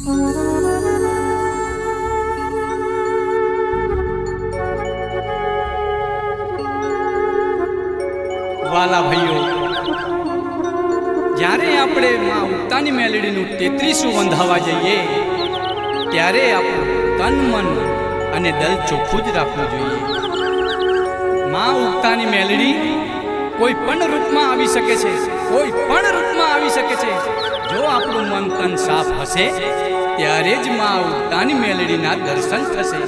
વાલા ભાઈઓ, જ્યારે આપણે માં ઉગતાની મેલડીનું તેત્રીસું વંધાવા જઈએ, ત્યારે આપણું તન, મન અને દલ ચોખ્ખું જ રાખવું જોઈએ. માં ઉગતાની મેલડી કોઈ પણ રૂપમાં આવી શકે છે, કોઈ પણ રૂપમાં આવી શકે છે. જો આપણું મન તન સાફ હશે ત્યારે જ માં ઉગતાની મેલડીના દર્શન થશે.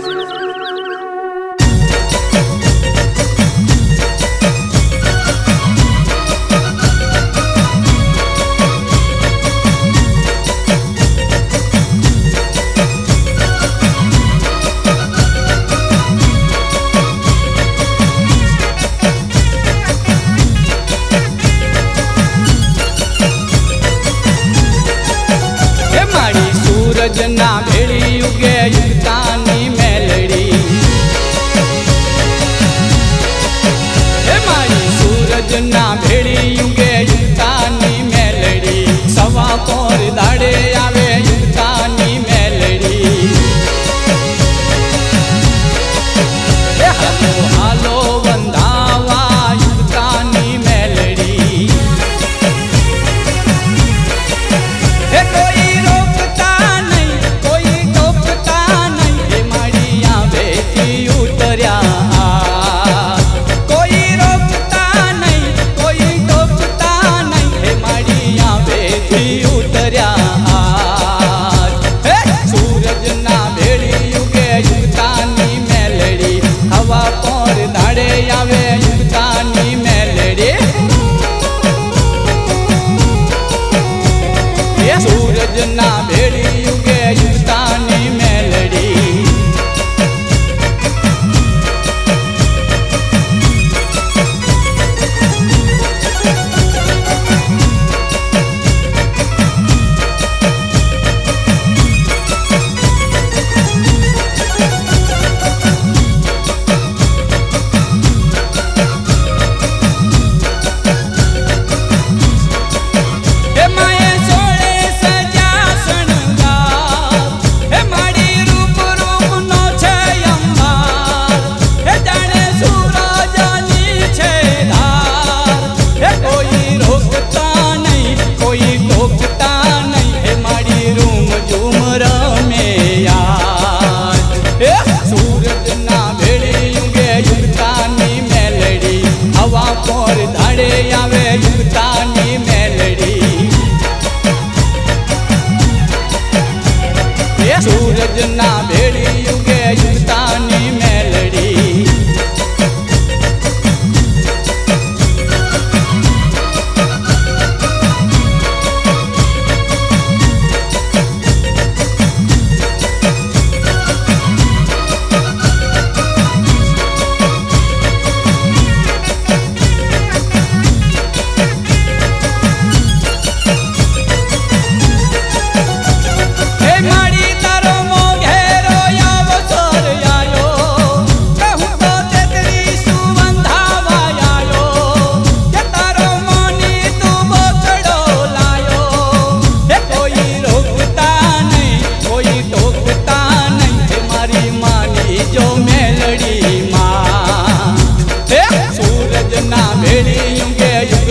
સૂરજના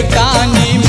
ficar animado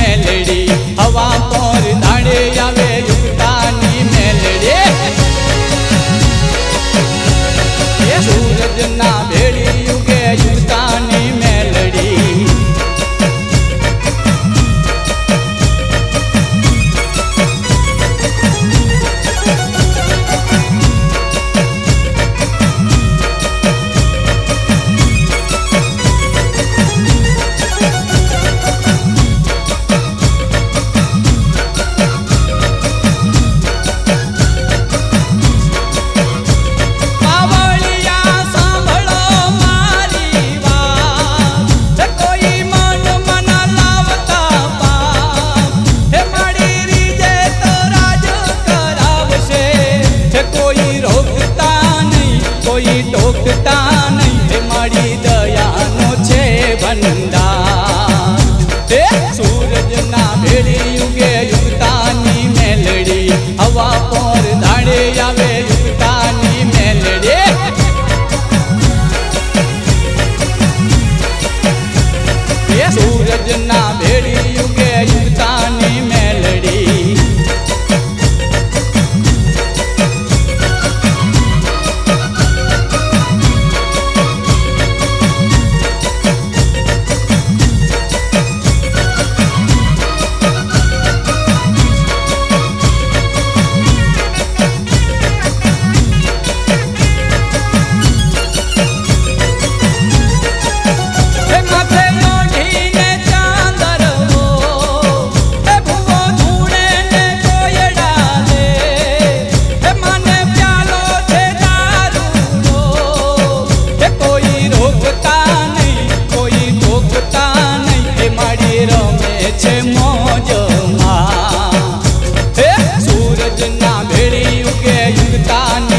મેળી યુગે યુગતા